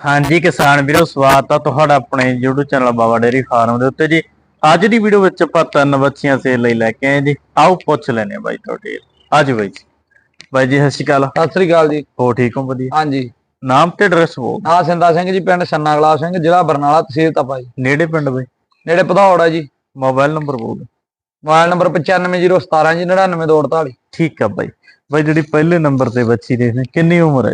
ਹਾਂਜੀ ਕਿਸਾਨ ਵੀਰੋ ਸਵਾਗਤ ਆ ਤੁਹਾਡਾ ਆਪਣੇ YouTube channel Baba dairy farm ਦੇ ਉੱਤੇ ਜੀ। ਅੱਜ ਦੀ ਵੀਡੀਓ ਵਿੱਚ ਆਪਾਂ ਤਿੰਨ ਬੱਚੀਆਂ ਸੇਲ ਲਈ ਲੈ ਕੇ ਆਏ ਜੀ। ਆਓ ਪੁੱਛ ਲੈਨੇ ਆ ਬਾਈ ਤੁਹਾਡੇ। ਅੱਜ ਬਾਈ ਜੀ। ਬਾਈ ਜੀ ਸਤਿ ਸ਼੍ਰੀ ਅਕਾਲ। ਸਤਿ ਸ੍ਰੀ ਅਕਾਲ ਜੀ। ਹੋ ਠੀਕ ਹੋ ਵਧੀਆ? ਹਾਂਜੀ। ਨਾਮ ਤੇ ਐਡਰੈਸ ਬੋਲ ਆ ਸਿੰਦਾ ਸਿੰਘ ਜੀ ਪਿੰਡ ਛੰਨਾ ਗਲਾਬ ਸਿੰਘ ਜ਼ਿਲ੍ਹਾ ਬਰਨਾਲਾ ਤਹਿਸੀਲ ਤਪਾ ਜੀ। ਨੇੜੇ ਪਿੰਡ ਬਾਈ? ਨੇੜੇ ਪਧੌੜ ਹੈ ਜੀ। ਮੋਬਾਈਲ ਨੰਬਰ ਬੋਲ ਮੋਬਾਈਲ ਨੰਬਰ 950117 ਜੀ 99228 ਠੀਕ ਆ ਬਾਈ। ਬਾਈ ਜਿਹੜੀ ਪਹਿਲੇ ਨੰਬਰ ਤੇ ਬੱਚੀ ਦੇਖਦੇ ਕਿੰਨੀ ਉਮਰ ਹੈ?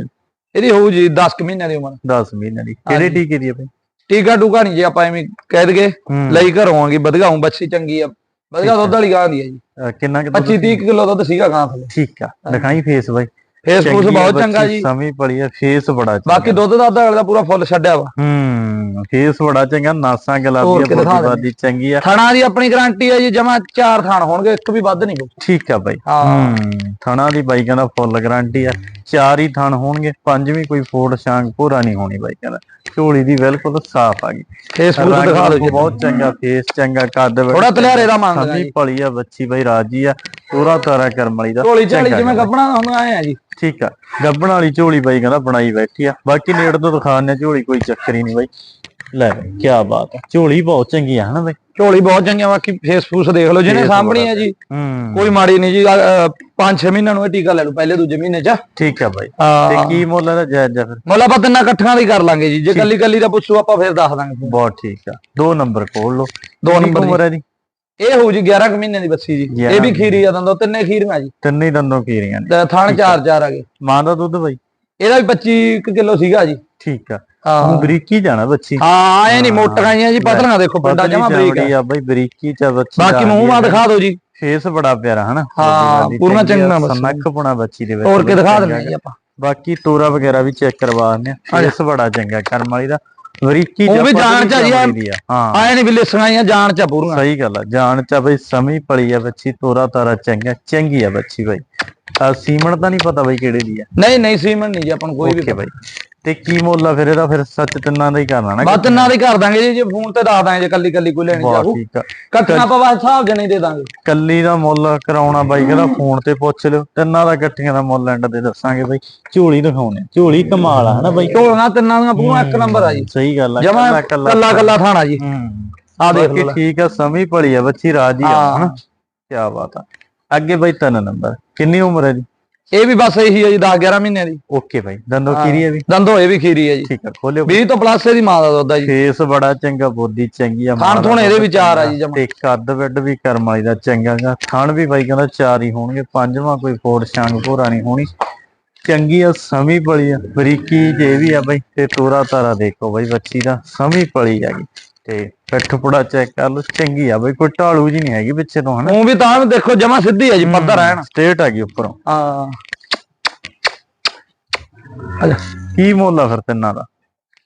ਇਹਦੀ ਹੋਊ ਜੀ 10 ਕੁ ਮਹੀਨਿਆਂ ਦੀ ਉਮਰ। 10 ਮਹੀਨਿਆਂ ਦੀ। ਕਿਹੜੇ। ਟੀਕੇ ਦੀ ਆ ਬਾਈ? ਟੀਕਾ ਟੂਕਾ ਨਹੀਂ ਜੀ ਆਪਾਂ ਐਵੇਂ ਕਹਿ ਦਗੇ। ਲਈ ਘਰੋਂ ਆਂਗੀ ਵਧਗਾਉਂ ਬੱਚੀ ਚੰਗੀ ਆ। ਵਧਗਾ ਦੁੱਧ ਵਾਲੀ ਗਾਂ ਦੀ ਹੈ ਜੀ। ਕਿੰਨਾ ਕਿ 25 30 ਕਿਲੋ ਦੁੱਧ ਸੀਗਾ ਗਾਂ ਥੱਲੇ। ਠੀਕ ਆ। ਦਿਖਾਈ ਫੇਸ ਬਾਈ। ਆ ਬਹੁਤ ਚੰਗਾ ਜੀ। ਸਮੀ ਪੜੀ ਆ ਫੇਸ ਬੜਾ ਚੰਗਾ। ਬਾਕੀ ਦੁੱਧ ਦਾ ਅੱਧਾ ਅਗਲੇ ਦਾ ਪੂਰਾ ਫੁੱਲ ਛੱਡਿਆ ਵਾ। ਹੂੰ ਫੇਸ ਬੜਾ ਚੰਗਾ ਨਾਸਾਂ ਗਲਾਬੀਆਂ ਕੇ ਬੋਦੀ ਦੇ। ਚੰਗੀ ਆ। ਥਣਾ ਦੀ ਆਪਣੀ ਗਾਰੰਟੀ ਹੈ ਜੀ ਜਮਾ ਚਾਰ ਥਾਣ ਹੋਣਗੇ ਇੱਕ ਵੀ ਵੱਧ ਨਹੀਂ ਹੋਊ। ਠੀਕ ਆ ਬਾਈ। ਹਾਂ। ਥਣਾ ਦੀ ਬਾਈ ਕਹਿੰਦਾ ਫੁੱਲ ਗਾਰੰਟੀ ਆ। ਚਾਰ ਹੀ ਥਣ ਹੋਣਗੇ ਪੰਜਵੀਂ ਕੋਈ ਫੋੜ ਸ਼ਾਂਗ ਪੂਰਾ ਨਹੀਂ ਹੋਣੀ ਬਾਈ ਕਹਿੰਦਾ। ਝੋਲੀ ਦੀ ਬਿਲਕੁਲ ਸਾਫ਼ ਆ ਗਈ। ਫੇਸਬੁੱਕ ਰੰਗ ਦਿਖਾ ਦਿਓ ਬਹੁਤ ਚੰਗਾ ਫੇਸ ਚੰਗਾ ਕੱਦ ਥੋੜਾ ਤਲਿਆਰੇ ਦਾ ਮੰਗਦਾ ਜੀ। ਪਲੀ ਆ ਬੱਚੀ ਬਾਈ ਰਾਜੀ ਆ। ਪੂਰਾ ਤਾਰਾ ਕਰਮ ਵਾਲੀ ਦਾ। ਝੋਲੀ ਝਾਲੀ ਚੰਗਾ ਜਿਵੇਂ ਗਾ। ਗੱਪਣਾ ਹੁਣ ਆਏ ਆ ਜੀ। ਠੀਕ ਆ। ਗੱਬਣ ਵਾਲੀ ਝੋਲੀ ਬਾਈ ਕਹਿੰਦਾ ਬਣਾਈ ਬੈਠੀ ਆ। ਬਾਕੀ ਨੇੜ ਤੋਂ ਦਿਖਾਉਂਦੇ ਝੋਲੀ ਕੋਈ ਚੱਕਰ ਹੀ ਨਹੀਂ ਬਾਈ। ਲੈ ਬਾਈ ਕੀ ਬਾਤ ਆ। ਝੋਲੀ ਬਹੁਤ ਚੰਗੀ ਆ ਹਨਾ ਬਾਈ? ਝੋਲੀ ਬਹੁਤ ਚੰਗੀਆਂ ਬਾਕੀ ਫੇਸਬੁੱਕ ਦੇਖ ਲਓ ਜਿਹਨੇ ਸਾਹਮਣੀ ਹੈ ਜੀ। ਹੂੰ। ਕੋਈ ਮਾੜੀ ਨਹੀਂ ਜੀ 5-6 ਮਹੀਨਿਆਂ ਨੂੰ ਇਹ ਟੀਕਾ ਲੈ ਲਓ ਪਹਿਲੇ ਦੂਜੇ ਮਹੀਨੇ ਚ। ਠੀਕ ਆ ਬਾਈ। ਤੇ ਹਾਂ ਕੀ ਮੁੱਲ ਇਹਦਾ ਜਾਇਜ਼ ਆ ਫਿਰ? ਮੁੱਲ ਆਪਾਂ ਤਿੰਨਾਂ ਇਕੱਠਿਆਂ ਦੀ ਕਰ ਲਾਂਗੇ ਜੀ। ਜੇ ਕੱਲੀ ਕੱਲੀ ਦਾ ਪੁੱਛੋ ਆਪਾਂ ਫਿਰ ਦੱਸ ਦਾਂਗੇ। ਬਹੁਤ ਠੀਕ ਆ। ਦੋ ਨੰਬਰ ਖੋਲ ਲਓ। ਦੋ ਨੰਬਰ ਹੈ ਜੀ। ਇਹ ਹੋਊ ਜੀ 11 ਕੁ ਮਹੀਨੇ ਦੀ ਬੱਸੀ ਜੀ। ਇਹ ਵੀ 11 ਖੀਰੀ ਆ ਦੰਦੋ ਤਿੰਨੇ ਖੀਰੀਆਂ ਜੀ। ਤਿੰਨੇ ਹੀ ਦੰਦੋਂ ਕੀਰੀਆਂ ਨੇ। ਤੇ ਥਣ ਚਾਰ ਚਾਰ ਆ ਗਏ। ਮਾਂ ਦਾ ਦੁੱਧ ਬਾਈ? ਇਹਦਾ ਵੀ 25 ਕਿਲੋ ਸੀਗਾ ਜੀ। ਠੀਕ ਆ। ਹਾਂ। ਬਰੀਕੀ ਜਾਣਾ ਬੱਚੀ। ਹਾਂ ਐ ਨਹੀਂ ਮੋਟੀਆਂ ਜੀਆਂ ਜੀ ਪਤਲੀਆਂ ਦੇਖੋ ਪਿੰਡਾਂ ਜਮਾ ਬਰੀਕ ਆ। ਬਾਈ ਬਰੀਕੀ ਚ ਬੱਚੀ ਬਾਕੀ ਮੂੰਹ ਮਾ ਦਿਖਾ ਦਿਓ ਜੀ। ਫੇਸ ਬੜਾ ਪਿਆਰਾ ਹਨਾ? ਹਾਂ, ਪੂਰਾ ਚੰਗਾ ਬੱਚੀ। ਨੱਕ ਪੁਣਾ ਬੱਚੀ ਦੇ ਵਿੱਚ ਹੋਰ ਕੇ ਦਿਖਾ ਦਿੰਦੇ ਆਪਾਂ। ਬਾਕੀ ਤੋਰਾ ਵਗੈਰਾ ਵੀ ਚੈੱਕ ਕਰਵਾ ਦਿੰਦੇ ਆ। ਫੇਸ ਬੜਾ ਚੰਗਾ ਕਰਮ ਵਾਲੀ ਦਾ। ਬਰੀਕੀ ਉਹ ਵੀ ਜਾਣ ਚ ਜੀ, ਆਏ ਨਹੀਂ ਵੀ ਲਿਸਣਾਈਆਂ ਜਾਣ ਚ ਪੂਰੀਆਂ। ਸਹੀ ਗੱਲ ਆ ਜਾਣ ਚ ਬਈ ਸਮੀ ਪਲੀ ਆ ਬੱਚੀ ਤੋਰਾ ਤਾਰਾ ਚੰਗਾ ਚੰਗੀ ਆ ਬੱਚੀ ਬਾਈ। ਸੀਮਣ ਤਾਂ ਨਹੀਂ ਪਤਾ ਬਾਈ ਕਿਹੜੇ ਦੀ ਆ। ਨਹੀਂ ਨਹੀਂ ਸੀਮਨ ਨਹੀਂ ਜੀ ਆਪਾਂ ਨੂੰ ਕੋਈ ਵੀ ਓਕੇ ਬਾਈ। ਤੇ ਕੀ ਮੁੱਲ ਆ ਫਿਰ ਇਹਦਾ? ਫਿਰ ਸੱਚ ਤਿੰਨਾਂ ਦਾ ਹੀ ਕਰਨਾ ਨਾ ਬਸ ਤਿੰਨਾਂ ਦੀ ਕਰ ਦਾਂਗੇ ਜੀ ਜੇ ਫੋਨ ਤੇ ਦੱਸ ਦਾਂਗੇ ਜੇ ਕੱਲੀ ਕੱਲੀ ਕੋਈ ਲੈਣੀ ਚਾਹੂ ਠੀਕ ਆ। ਕੱਟਣਾ ਬਸ ਹਿਸਾਬ ਜਣੇ ਦੇ ਦਾਂਗੇ। ਕੱਲੀ ਦਾ ਮੁੱਲ ਕਰਾਉਣਾ ਬਾਈ ਕਹਿੰਦਾ ਫੋਨ ਤੇ ਪੁੱਛ ਲਿਓ। ਤਿੰਨਾਂ ਦਾ ਇਕੱਠੀਆਂ ਦਾ ਮੁੱਲ ਐਂਡ ਤੇ ਦੱਸਾਂਗੇ ਬਾਈ। ਝੋਲੀ ਦਿਖਾਉਣੇ। ਝੋਲੀ ਕਮਾਲ ਆ ਹਨਾ ਬਾਈ? ਝੋਲੀਆਂ ਤਿੰਨਾਂ ਦੀਆਂ ਪੂਰਾ ਇੱਕ ਨੰਬਰ ਆ ਜੀ। ਸਹੀ ਗੱਲ ਆ ਕੱਲਾ ਕੱਲਾ ਕੱਲਾ ਥਾਣਾ ਜੀ। ਆ ਦੇਖ ਲਓ ਠੀਕ ਆ ਸਮੀ ਪਲੀ ਆ ਬੱਚੀ ਰਾਜੀ ਆ। ਹਨਾ? ਕੀ ਬਾਤ ਆ। ਅੱਗੇ ਬਾਈ ਤਿੰਨ ਨੰਬਰ। ਕਿੰਨੀ ਉਮਰ ਹੈ ਜੀ? ਇਹ ਵੀ ਬਸ ਇਹੀ ਹੈ ਜੀ 10 11 ਮਹੀਨਿਆਂ ਦੀ। ਓਕੇ ਬਾਈ ਦੰਦੋ ਕੀਰੀ ਹੈ। ਵੀ? ਦੰਦੋ ਇਹ ਵੀ ਖੀਰੀ ਹੈ ਜੀ। ਠੀਕ ਆ ਖੋਲਿਓ। 20 ਤੋਂ ਪਲੱਸ ਇਹਦੀ ਮਾਂ ਦਾ ਦੁੱਧ ਆ ਜੀ। ਫੇਸ ਬੜਾ ਚੰਗਾ ਬੋਦੀ ਚੰਗੀ ਆ ਖਾਣ ਥੋਣ ਇਹਦੇ ਦੁੱਧ ਵੀ ਚਾਰ ਆ। ਜੀ ਜਮਾਂ। ਤੇ ਕੱਦ ਵੱਡ ਵੀ ਕਰਮ ਵਾਲੀ ਦਾ ਚੰਗਾ ਗਾ। ਥਣ ਵੀ ਬਾਈ ਕਹਿੰਦਾ ਚਾਰ ਹੀ ਹੋਣਗੇ ਪੰਜਵਾਂ ਕੋਈ ਫੋੜ ਛਾਂਗ ਭੋਰਾ ਨਹੀਂ ਹੋਣੀ। ਚੰਗੀ ਆ ਸਮੀ ਪਲੀ ਆ ਬਰੀਕੀ ਜੇ ਵੀ ਆ ਬਾਈ ਤੇ ਤੋਰਾ ਤਾਰਾ ਦੇਖੋ ਬਾਈ ਬੱਚੀ ਦਾ ਸਮੀ ਪਲੀ ਹੈਗੀ। ਤੇ ਪਿੱਠ ਪੁੜਾ ਚੈੱਕ ਕਰ ਲਓ ਚੰਗੀ ਆ ਬਾਈ ਕੋਈ ਢਾਲੂ ਜੀ ਨਹੀਂ ਹੈਗੀ ਪਿੱਛੇ ਤੋਂ ਹਨਾ? ਉਹ ਵੀ ਤਾਂ ਦੇਖੋ ਜਮਾ ਸਿੱਧੀ ਹੈ ਜੀ ਪੱਧਰ ਰਹਿਣ। ਸਟੇਟ ਹੈਗੀ ਉੱਪਰੋਂ। ਹਾਂ। ਅੱਛਾ ਕੀ ਮੁੱਲ ਆ ਫਿਰ ਤਿੰਨਾਂ ਦਾ?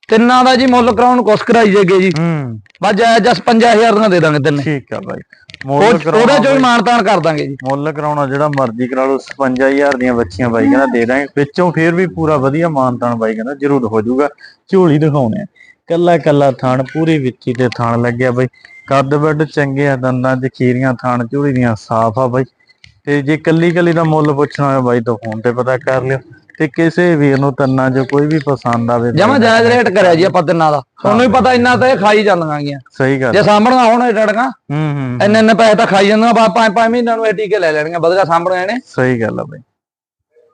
ਤਿੰਨਾਂ ਦਾ ਜੀ ਮੁੱਲ ਕਰਾਉਣ ਕੁਛ ਕਰਾਈ ਜੇਗੇ ਜੀ। ਹੂੰ। ਬਸ ਜਸ 50000 ਦੀਆਂ ਦੇ ਦਾਂਗੇ ਤਿੰਨੇ। ਠੀਕ ਆ ਬਾਈ। ਮੁੱਲ ਉਹਦੇ ਕਰਾਉਣਾ ਚੋਂ ਵੀ ਮਾਨਤਾਨ ਕਰ ਦਾਂਗੇ ਜੀ। ਮੁੱਲ ਕਰਾਉਣਾ ਜਿਹੜਾ ਮਰਜ਼ੀ ਕਰਾ ਲਓ 55000 ਦੀਆਂ ਬੱਚੀਆਂ ਬਾਈ ਕਹਿੰਦਾ ਦੇ ਦਾਂਗੇ। ਵਿੱਚੋਂ ਫੇਰ ਵੀ ਪੂਰਾ ਵਧੀਆ ਮਾਨਤਾਨ ਬਾਈ ਕਹਿੰਦਾ ਜ਼ਰੂਰ ਹੋ ਜਾਊਗਾ। ਝੋਲੀ ਦਿਖਾਉਣੇ ਆ। ਕੱਲਾ ਕੱਲਾ ਥਾਣ ਪੂਰੀ ਵਿੱਚੀ ਤੇ ਥਾਣ ਲੱਗਿਆ ਬਾਈ। ਕੱਦ ਵੱਡ ਚੰਗੇ ਆ ਦੰਦਾਂ ਚ ਖੀਰੀਆਂ ਥਾਣ ਝੋਲੀ ਦੀਆਂ ਸਾਫ਼ ਆ ਬਾਈ। ਤੇ ਜੇ ਕੱਲੀ ਕੱਲੀ ਦਾ ਮੁੱਲ ਪੁੱਛਣਾ ਹੋਵੇ ਬਾਈ ਤੋਂ ਫੋਨ ਤੇ ਪਤਾ ਕਰ ਲਿਓ। ਤੇ ਕਿਸੇ ਵੀਰ ਨੂੰ ਤੰਨਾ ਚ ਕੋਈ ਵੀ ਪਸੰਦ ਆਵੇ ਜਮਾ ਜਾਇਜ਼ ਰੇਟ ਕਰਿਆ ਜੀ ਆਪਾਂ ਤਿੰਨਾਂ ਦਾ। ਤੁਹਾਨੂੰ ਵੀ ਪਤਾ ਇੰਨਾ ਤਾਂ ਇਹ ਖਾਈ ਜਾਂਦੀਆਂ ਗੀਆਂ। ਸਹੀ ਗੱਲ ਜੇ ਸਾਂਭਣੀਆਂ ਹੋਣ ਇਹ ਡੜੀਆਂ ਹੂੰ ਹੂੰ ਇੰਨੇ ਇੰਨੇ ਪੈਸੇ ਤਾਂ ਖਾਈ ਜਾਂਦੀਆਂ ਬਾ ਪੰਜ ਪੰਜ ਮਹੀਨਿਆਂ ਨੂੰ ਇਹ ਟੀਕੇ ਲੈ ਲੈਣੀਆਂ ਵਧਗਾ ਸਾਂਭਣੀਆਂ ਨੇ। ਸਹੀ ਗੱਲ ਆ ਬਾਈ।